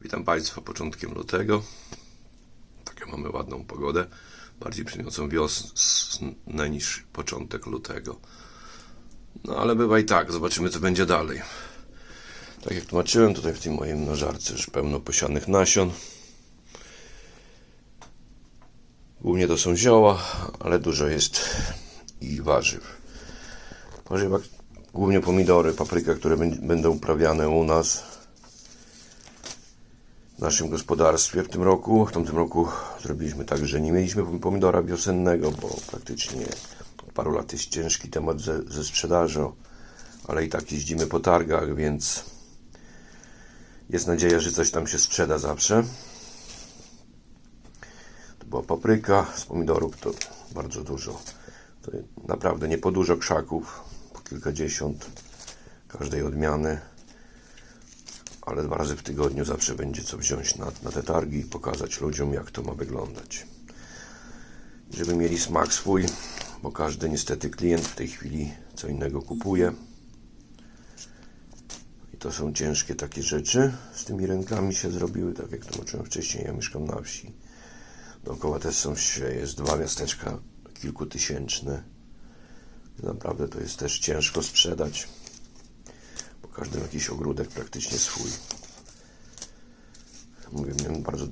Witam Państwa początkiem lutego. Taką mamy ładną pogodę, bardziej przyniosą wiosnę niż początek lutego. No ale bywa i tak, zobaczymy co będzie dalej. Tak jak tłumaczyłem, tutaj w tej mojej mnożarce już pełno posianych nasion. Głównie to są zioła, ale dużo jest i warzyw. Warzywa, głównie pomidory, papryka, które będ- będą uprawiane u nas w naszym gospodarstwie w tym roku. W tamtym roku zrobiliśmy tak, że nie mieliśmy pomidora wiosennego, bo praktycznie od paru lat jest ciężki temat ze, ze sprzedażą, ale i tak jeździmy po targach, więc jest nadzieja, że coś tam się sprzeda zawsze. To była papryka, z pomidorów to bardzo dużo. To naprawdę nie po dużo krzaków, po kilkadziesiąt każdej odmiany ale dwa razy w tygodniu zawsze będzie co wziąć na, na te targi i pokazać ludziom, jak to ma wyglądać. Żeby mieli smak swój, bo każdy niestety klient w tej chwili co innego kupuje. I to są ciężkie takie rzeczy. Z tymi rękami się zrobiły, tak jak tłumaczyłem wcześniej, ja mieszkam na wsi. Dookoła też są jest dwa miasteczka kilkutysięczne. Naprawdę to jest też ciężko sprzedać każdy jakiś ogródek praktycznie swój. Mówię, miałem bardzo,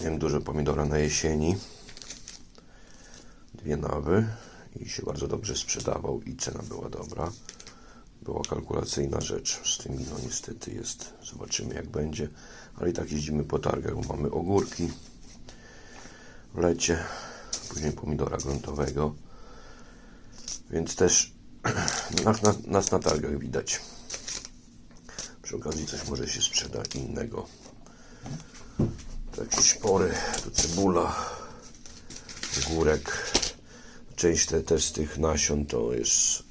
miałem dużo pomidora na jesieni. Dwie nawy i się bardzo dobrze sprzedawał i cena była dobra. Była kalkulacyjna rzecz z tymi, no niestety jest, zobaczymy jak będzie, ale i tak jeździmy po targach, bo mamy ogórki w lecie, później pomidora gruntowego, więc też nas, nas, nas na targach widać. Przy okazji coś może się sprzeda innego. To jakieś pory, tu cebula, ogórek. Część te, też z tych nasion to jest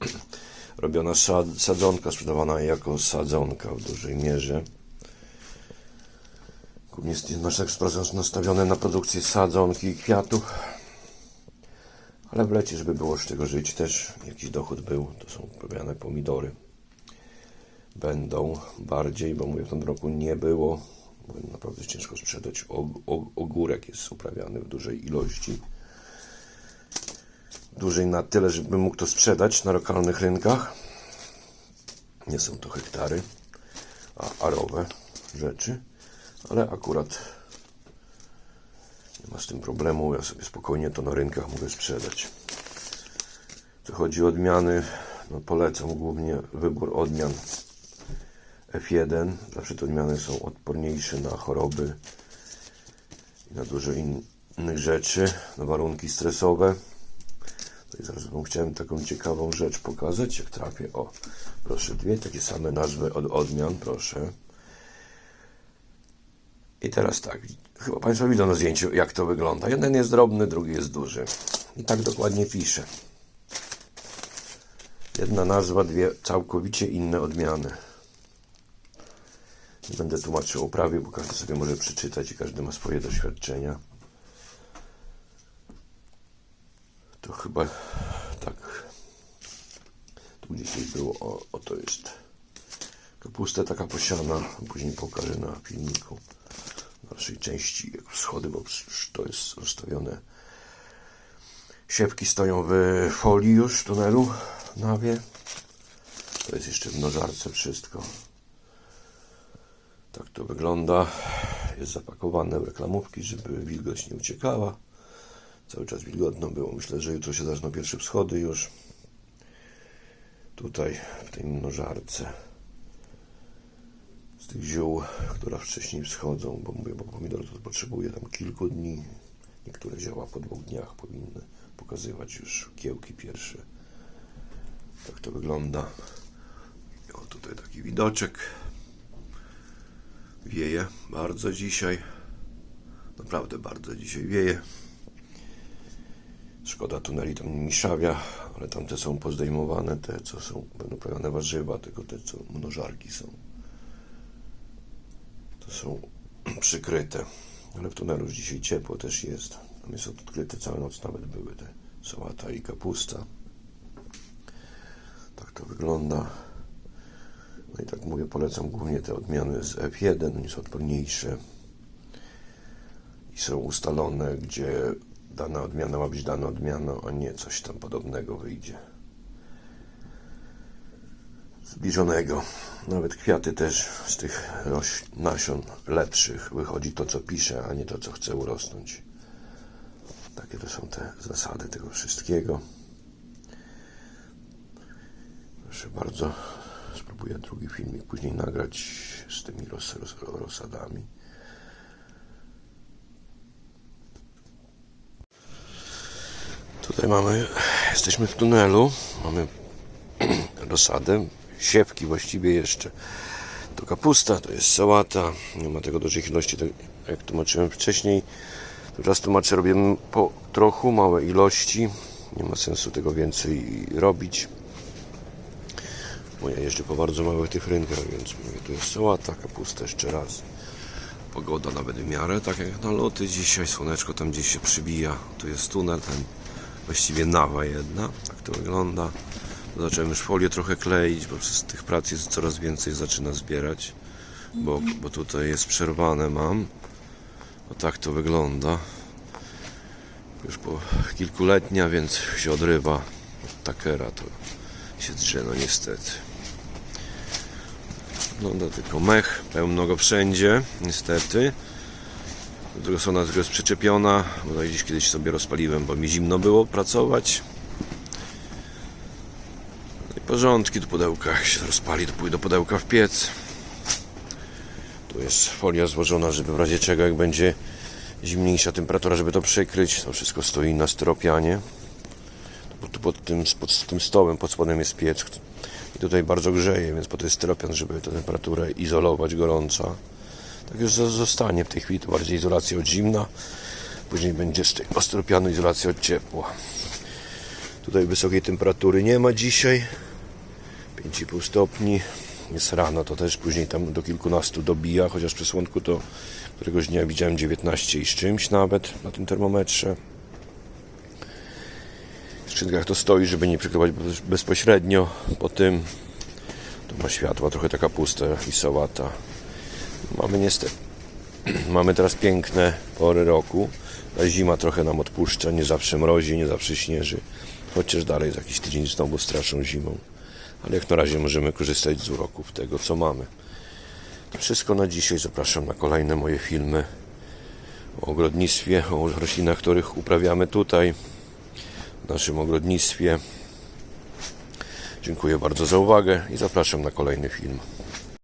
robiona sad, sadzonka, sprzedawana jako sadzonka w dużej mierze. Jest nasz ekspres nastawiony na produkcję sadzonki i kwiatów. Ale w lecie, żeby było z czego żyć też, jakiś dochód był, to są uprawiane pomidory będą bardziej, bo mówię, w tym roku nie było, bo naprawdę ciężko sprzedać. Og, og, ogórek jest uprawiany w dużej ilości. Dużej na tyle, żeby mógł to sprzedać na lokalnych rynkach. Nie są to hektary, a arowe rzeczy, ale akurat nie ma z tym problemu. Ja sobie spokojnie to na rynkach mogę sprzedać. Co chodzi o odmiany, no polecam głównie wybór odmian F1. Zawsze te odmiany są odporniejsze na choroby i na dużo in, innych rzeczy, na warunki stresowe. No i zaraz chciałem taką ciekawą rzecz pokazać, jak trafię. O, proszę, dwie takie same nazwy od odmian, proszę. I teraz tak, chyba Państwo widzą na zdjęciu, jak to wygląda. Jeden jest drobny, drugi jest duży. I tak dokładnie piszę. Jedna nazwa, dwie całkowicie inne odmiany. Nie będę tłumaczył o prawie, bo każdy sobie może przeczytać i każdy ma swoje doświadczenia. To chyba tak. Tu gdzieś było, o, o to jest kapusta taka posiana, później pokażę na filmiku w dalszej części jak wschody, bo to jest rozstawione. Siewki stoją w folii już w tunelu, nawie. To jest jeszcze w nożarce wszystko. Tak to wygląda. Jest zapakowane w reklamówki, żeby wilgoć nie uciekała. Cały czas wilgotno było. Myślę, że jutro się zaczną pierwsze wschody już. Tutaj w tej mnożarce. Z tych ziół, które wcześniej wschodzą, bo mówię, bo pomidor to potrzebuje tam kilku dni. Niektóre zioła po dwóch dniach powinny pokazywać już kiełki pierwsze. Tak to wygląda. O tutaj taki widoczek. Wieje bardzo dzisiaj. Naprawdę bardzo dzisiaj wieje. Szkoda tuneli tam nie miszawia, ale tamte są pozdejmowane, te co są, będą prawione warzywa, tylko te co mnożarki są. To są przykryte. Ale w tunelu już dzisiaj ciepło też jest. Tam jest odkryte całą noc nawet były te sałata i kapusta. Tak to wygląda. No i tak mówię, polecam głównie te odmiany z F1, one są odporniejsze i są ustalone, gdzie dana odmiana ma być dana odmianą, a nie coś tam podobnego wyjdzie. Zbliżonego. Nawet kwiaty też z tych nasion lepszych wychodzi to, co pisze, a nie to, co chce urosnąć. Takie to są te zasady tego wszystkiego. Proszę bardzo, spróbuję drugi filmik później nagrać z tymi ros, rosadami. Tutaj mamy, jesteśmy w tunelu, mamy rosadę, siewki właściwie jeszcze. To kapusta, to jest sałata, nie ma tego dużej ilości, tak jak tłumaczyłem wcześniej. Teraz tłumaczę, robimy po trochu, małe ilości, nie ma sensu tego więcej robić. Bo ja jeżdżę po bardzo małych tych rynkach, więc mówię, tu jest sałata, kapusta jeszcze raz. Pogoda nawet w miarę, tak jak na loty dzisiaj, słoneczko tam gdzieś się przybija. Tu jest tunel, ten właściwie nawa jedna, tak to wygląda. Zacząłem już folię trochę kleić, bo przez tych prac jest coraz więcej zaczyna zbierać, bo, bo tutaj jest przerwane mam. O tak to wygląda. Już po kilkuletnia, więc się odrywa od takera, to się drze, no niestety. Wygląda tylko mech, pełno go wszędzie, niestety. Do tego strona tylko jest przyczepiona, bo to gdzieś kiedyś sobie rozpaliłem, bo mi zimno było pracować. No i porządki do pudełka, jak się rozpali, to pójdę do pudełka w piec. Tu jest folia złożona, żeby w razie czego, jak będzie zimniejsza temperatura, żeby to przykryć. To wszystko stoi na styropianie. Bo tu pod tym, pod tym stołem, pod spodem jest piec. I tutaj bardzo grzeje, więc po to jest styropian, żeby tę temperaturę izolować gorąca. Tak już zo- zostanie w tej chwili to bardziej izolacja od zimna. Później będzie z tego styropianu izolacja od ciepła. Tutaj wysokiej temperatury nie ma dzisiaj. 5,5 stopni. Jest rano, to też później tam do kilkunastu dobija, chociaż przy słonku to któregoś dnia widziałem 19 i z czymś nawet na tym termometrze. Skrzynkach to stoi, żeby nie przykrywać bez- bezpośrednio po tym. Tu ma światła, trochę taka pusta i sałata. Mamy niestety, mamy teraz piękne pory roku. Ta zima trochę nam odpuszcza, nie zawsze mrozi, nie zawsze śnieży. Chociaż dalej za jakiś tydzień znowu straszą zimą. Ale jak na razie możemy korzystać z uroków tego, co mamy. To wszystko na dzisiaj. Zapraszam na kolejne moje filmy o ogrodnictwie, o roślinach, których uprawiamy tutaj w naszym ogrodnictwie. Dziękuję bardzo za uwagę i zapraszam na kolejny film.